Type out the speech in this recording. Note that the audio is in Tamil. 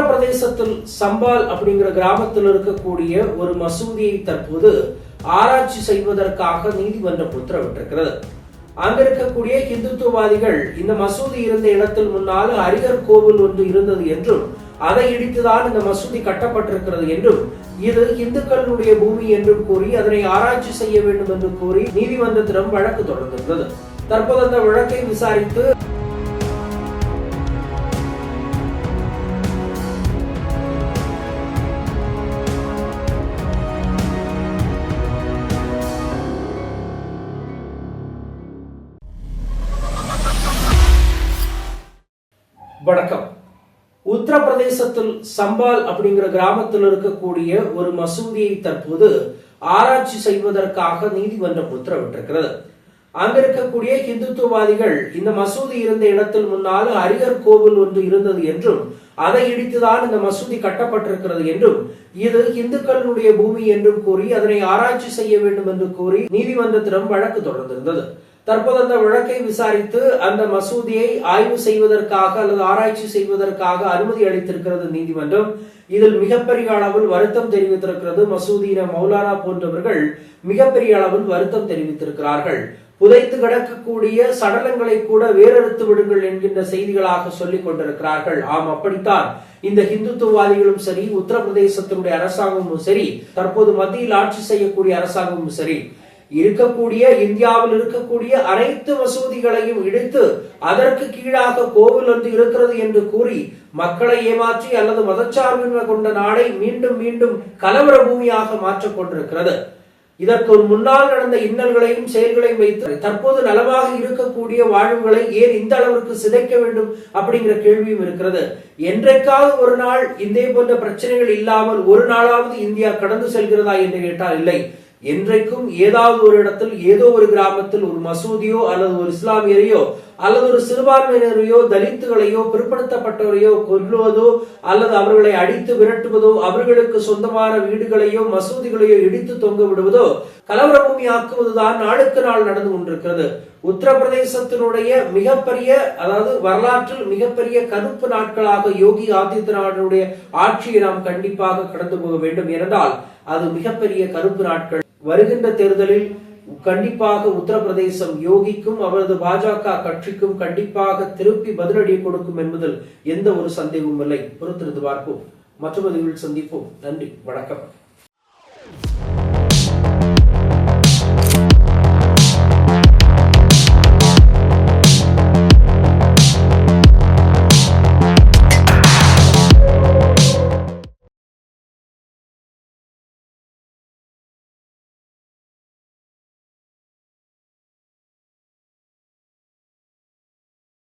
உத்தரப்பிரதேசத்தில் சம்பால் அப்படிங்கிற கிராமத்தில் இருக்கக்கூடிய ஒரு மசூதியை தற்போது ஆராய்ச்சி செய்வதற்காக நீதிமன்றம் உத்தரவிட்டிருக்கிறது அங்க இருக்கக்கூடிய இந்துத்துவவாதிகள் இந்த மசூதி இருந்த இடத்தில் முன்னால் ஹரிகர் கோவில் ஒன்று இருந்தது என்றும் அதை இடித்துதான் இந்த மசூதி கட்டப்பட்டிருக்கிறது என்றும் இது இந்துக்களுடைய பூமி என்றும் கூறி அதனை ஆராய்ச்சி செய்ய வேண்டும் என்று கூறி நீதிமன்றத்திடம் வழக்கு தொடர்ந்திருந்தது. தற்போது அந்த வழக்கை விசாரித்து வணக்கம். உத்தரப்பிரதேசத்தில் சம்பால் அப்படிங்கிற கிராமத்தில் இருக்கக்கூடிய ஒரு மசூதியை தற்போது ஆராய்ச்சி செய்வதற்காக நீதிமன்றம் உத்தரவிட்டிருக்கிறது. அங்க இருக்கக்கூடிய இந்துத்துவவாதிகள் இந்த மசூதி இருந்த இடத்தில் முன்னால் ஹரிகர் கோவில் ஒன்று இருந்தது என்றும் அதை இடித்துதான் இந்த மசூதி கட்டப்பட்டிருக்கிறது என்றும் இது இந்துக்களுடைய பூமி என்றும் கூறி அதனை ஆராய்ச்சி செய்ய வேண்டும் என்று கூறி நீதிமன்றத்திடம் வழக்கு தொடர்ந்திருந்தது. தற்போது அந்த வழக்கை விசாரித்து அந்த மசூதியை ஆய்வு செய்வதற்காக அல்லது ஆராய்ச்சி செய்வதற்காக அனுமதி அளித்திருக்கிறது நீதிமன்றம். இதில் மிகப்பெரிய அளவில் வருத்தம் தெரிவித்திருக்கிறது மசூதியின மௌலானா போன்றவர்கள் மிகப்பெரிய அளவில் வருத்தம் தெரிவித்திருக்கிறார்கள். புதைத்து கிடக்கக்கூடிய சடலங்களை கூட வேறறுத்து விடுங்கள் என்கின்ற செய்திகளாக சொல்லிக் கொண்டிருக்கிறார்கள். ஆம் அப்படித்தான். இந்த ஹிந்துத்துவவாதிகளும் சரி உத்தரப்பிரதேசத்தினுடைய அரசாங்கமும் சரி தற்போது மத்தியில் ஆட்சி செய்யக்கூடிய அரசாங்கமும் சரி இருக்கக்கூடிய இந்தியாவில் இருக்கக்கூடிய அனைத்து மசூதிகளையும் இடித்து அதற்கு கீழாக கோவில் ஒன்று இருக்கிறது என்று கூறி மக்களை ஏமாற்றி அல்லது மதச்சார்பின்மை கொண்ட நாடை மீண்டும் மீண்டும் கலவர பூமியாக மாற்றிக் கொண்டிருக்கிறது. இதற்கு முன்னால் நடந்த இன்னல்களையும் செயல்களையும் வைத்து தற்போது நலமாக இருக்கக்கூடிய வாழ்வுகளை ஏன் இந்த அளவிற்கு சிதைக்க வேண்டும் அப்படிங்கிற கேள்வியும் இருக்கிறது. என்றைக்காவது ஒரு நாள் இதே போன்ற பிரச்சனைகள் இல்லாமல் ஒரு நாளாவது இந்தியா கடந்து செல்கிறதா என்று கேட்டால் இல்லை. என்றைக்கும் ஏதாவது ஒரு இடத்தில் ஏதோ ஒரு கிராமத்தில் ஒரு மசூதியோ அல்லது ஒரு இஸ்லாமியரையோ அல்லது ஒரு சிறுபான்மையினரையோ தலித்துகளையோ பிற்படுத்தப்பட்டவரையோ கொல்லுவதோ அல்லது அவர்களை அடித்து விரட்டுவதோ அவர்களுக்கு சொந்தமான வீடுகளையோ மசூதிகளையோ இடித்து தொங்க விடுவதோ கலவர ஆக்குவதுதான் நாளுக்கு நாள் நடந்து கொண்டிருக்கிறது. உத்தரப்பிரதேசத்தினுடைய மிகப்பெரிய அதாவது வரலாற்றில் மிகப்பெரிய கருப்பு நாட்களாக யோகி ஆதித்யநாதனுடைய ஆட்சியை நாம் கண்டிப்பாக கடந்து போக வேண்டும். என்றால் அது மிகப்பெரிய கருப்பு நாட்கள். வருகின்ற தேர்தலில் கண்டிப்பாக உத்தரப்பிரதேசம் யோகிக்கும் அவரது பாஜக கட்சிக்கும் கண்டிப்பாக திருப்பி பதிலடி கொடுக்கும் என்பதில் எந்த ஒரு சந்தேகமும் இல்லை. பொறுத்திருந்து பார்ப்போம். மற்றொரு சந்திப்போம். நன்றி. வணக்கம்.